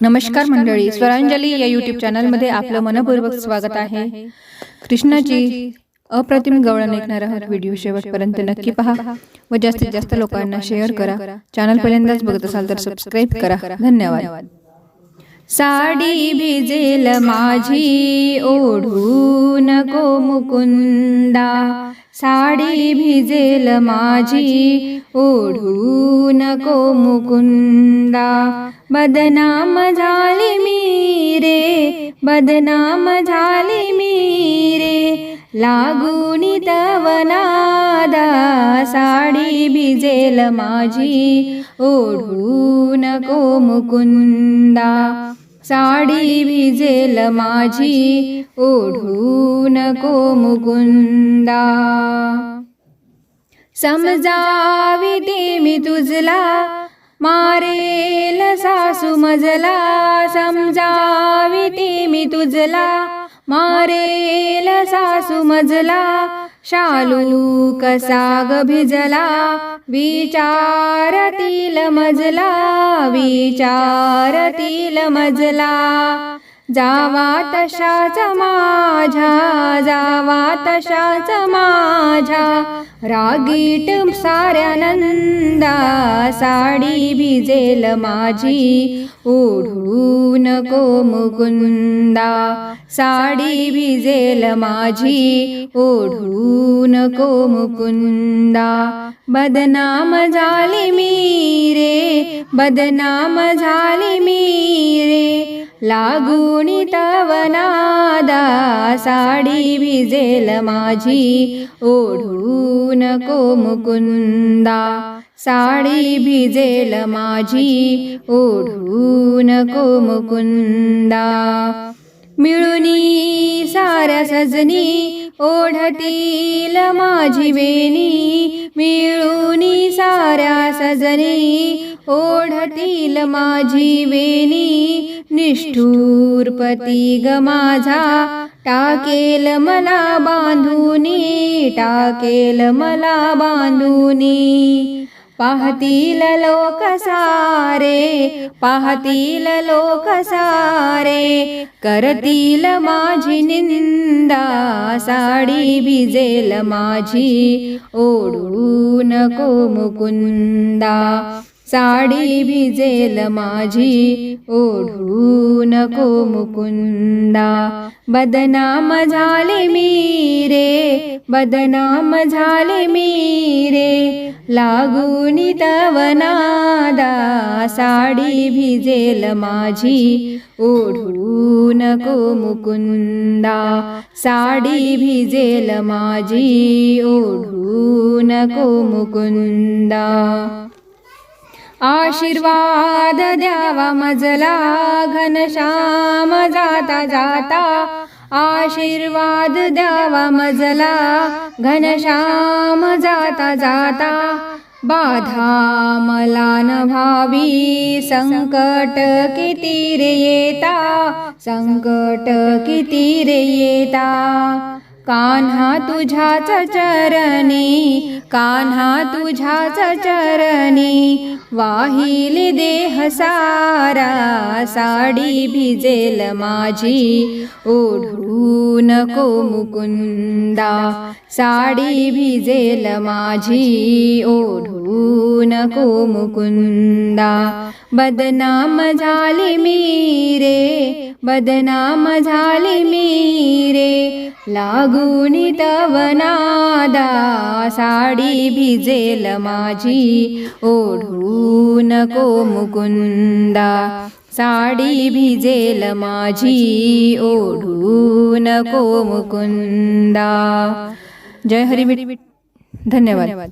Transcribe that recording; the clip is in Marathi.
नमस्कार मंडळी स्वरांजली या युट्यूब चॅनलमध्ये आपलं मनपूर्वक स्वागत आहे. कृष्णाची अप्रतिम गवळण ऐकणार आहोत व्हिडिओ शेवटपर्यंत नक्की पहा व जास्तीत जास्त लोकांना शेअर करा. चॅनल पहिल्यांदाच बघत असाल तर सबस्क्राईब करा. धन्यवाद. साडी भिजेल माझी ओढू नको मुकुंदा. साडी भिजेल माझी ओढू नको मुकुंदा. बदनाम झाली मी रे बदनाम झाली मी रे. लागूनी तवनादा साडी भिजेल माझी ओढू नको मुकुंदा. साडी भिजेल माझी ओढू नको मुकुंदा समजावी ते मी तुझला मारेल सासू मजला. समजावी ते मी तुझला मारेल सासू मजला शालू कसा भिजला विचारतील मजला विचारतील मजला. जावा तशाच माझ्या जावा तशाच माझा रागीट साऱ्यानंदा साडी भिजेल माझी ओढू नको मुकुंदा. साडी भिजेल माझी ओढू नको मुकुंदा. बदनाम झाली मी रे बदनाम झाली मी रे. लागून दादा साडी विजेल माझी. ओढू नको मुकुंदा साडी भिजेल माझी. ओढू नको मुकुंदा. मिळुनी साऱ्या सजनी ओढतील माझी वेणी मिळूनी साऱ्या सजनी. ओढतील माझी वेणी निष्ठूरपती ग माझा. टाकेल मला बांधुनी टाकेल मला बांधुनी. पाहतील लोक सारे पाहतील लोक सारे. करतील माझी निंदा साडी भिजेल माझी. ओढू नको मुकुंदा. साडी भिजेल माझी ओढू नको मुकुंदा. बदनाम झाले मी रे. बदनाम झाले मी रे. लागून तवनादा साडी भिजेल माझी ओढू नको मुकुंदा. साडी भिजेल माझी ओढू नको मुकुंदा. आशीर्वाद द्यावा मजला घनश्याम जाता जाता. आशीर्वाद द्यावा मजला घनश्याम जाता जाता. बाधा मला न भावी संकट किती रे येता. संकट किती रे येता. कान्हा तुझ्याच चरणी कान्हा तुझ्याच चरणी वाहिली देह सारा साडी भिजेल माझी ओढू नको मुकुंदा साडी भिजेल माझी ओढू नको मुकुंदा बदनाम झाली मी रे बदनाम झाले मी रे. लागून तवनादा साडी भिजेल माझी. ओढू नको मुकुंदा. साडी भिजेल माझी. ओढू नको मुकुंदा. जय हरी धन्यवाद.